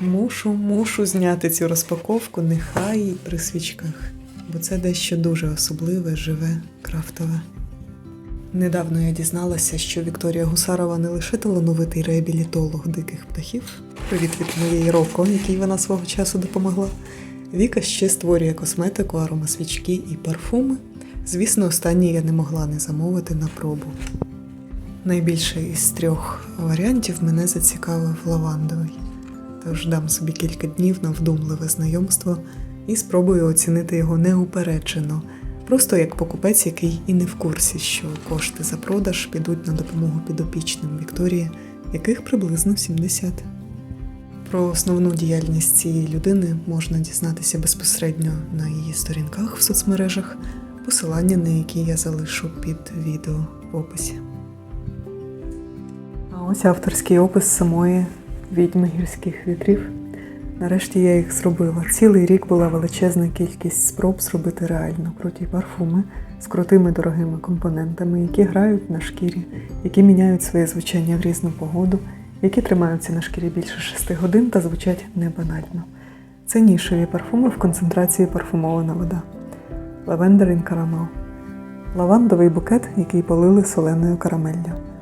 Мушу, мушу зняти цю розпаковку, нехай і при свічках, бо це дещо дуже особливе, живе, крафтове. Недавно я дізналася, що Вікторія Гусарова не лише талановитий реабілітолог диких птахів, привіт від моєї роко, якій вона свого часу допомогла. Віка ще створює косметику, аромасвічки і парфуми. Звісно, останні я не могла не замовити на пробу. Найбільше із трьох варіантів мене зацікавив лавандовий. Тож дам собі кілька днів на вдумливе знайомство і спробую оцінити його неупереджено, просто як покупець, який і не в курсі, що кошти за продаж підуть на допомогу підопічним Вікторії, яких приблизно 70. Про основну діяльність цієї людини можна дізнатися безпосередньо на її сторінках в соцмережах, посилання на які я залишу під відео в описі. А ось авторський опис самої відьми гірських вітрів. Нарешті я їх зробила. Цілий рік була величезна кількість спроб зробити реально круті парфуми з крутими дорогими компонентами, які грають на шкірі, які міняють своє звучання в різну погоду, які тримаються на шкірі більше 6 годин та звучать не банально. Це нішеві парфуми в концентрації парфумована вода. In Caramel. Лавандовий букет, який полили соленою карамеллю.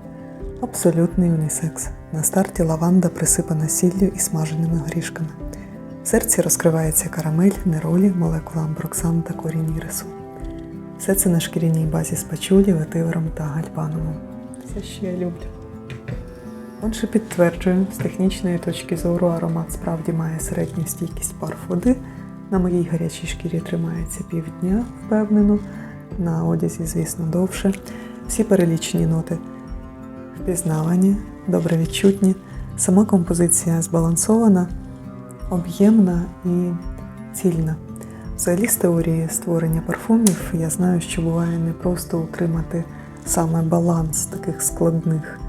Абсолютний унісекс. На старті лаванда присипана сіллю і смаженими горішками. В серці розкривається карамель, неролі, молекула амброксан та корінь ірису. Все це на шкіряній базі з пачулі, ветивером та гальбанумом. Все, що я люблю. Отже, підтверджую, з технічної точки зору аромат справді має середню стійкість пар води. На моїй гарячій шкірі тримається півдня, впевнено, на одязі, звісно, довше. Всі перелічені ноти впізнавані, добре відчутні. Сама композиція збалансована, об'ємна і цільна. Взагалі, з теорії створення парфумів я знаю, що буває не просто утримати саме баланс таких складних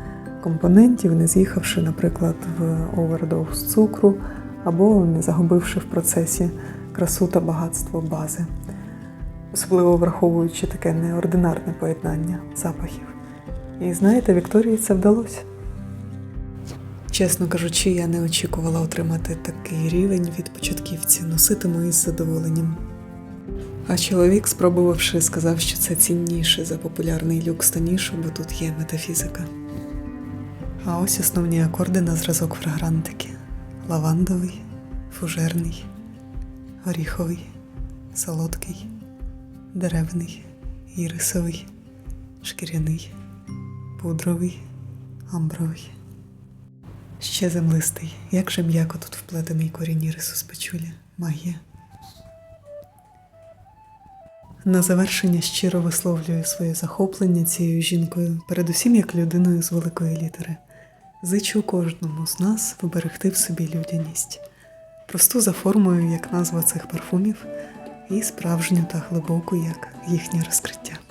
компонентів, не з'їхавши, наприклад, в овердоз цукру або не загубивши в процесі красу та багатство бази, особливо враховуючи таке неординарне поєднання запахів. І знаєте, Вікторії це вдалося. Чесно кажучи, я не очікувала отримати такий рівень від початківця, носитиму із задоволенням. А чоловік, спробувавши, сказав, що це цінніше за популярний люкс та нішу, бо тут є метафізика. А ось основні акорди на зразок фрагрантики: лавандовий, фужерний, горіховий, солодкий, деревний, ірисовий, шкіряний, пудровий, амбровий. Ще землистий, як же м'яко тут вплетений корінь ірису з. Магія. На завершення щиро висловлюю своє захоплення цією жінкою, передусім як людиною з великої літери. Зичу кожному з нас вберегти в собі людяність, просту за формою, як назва цих парфумів, і справжню та глибоку, як їхнє розкриття.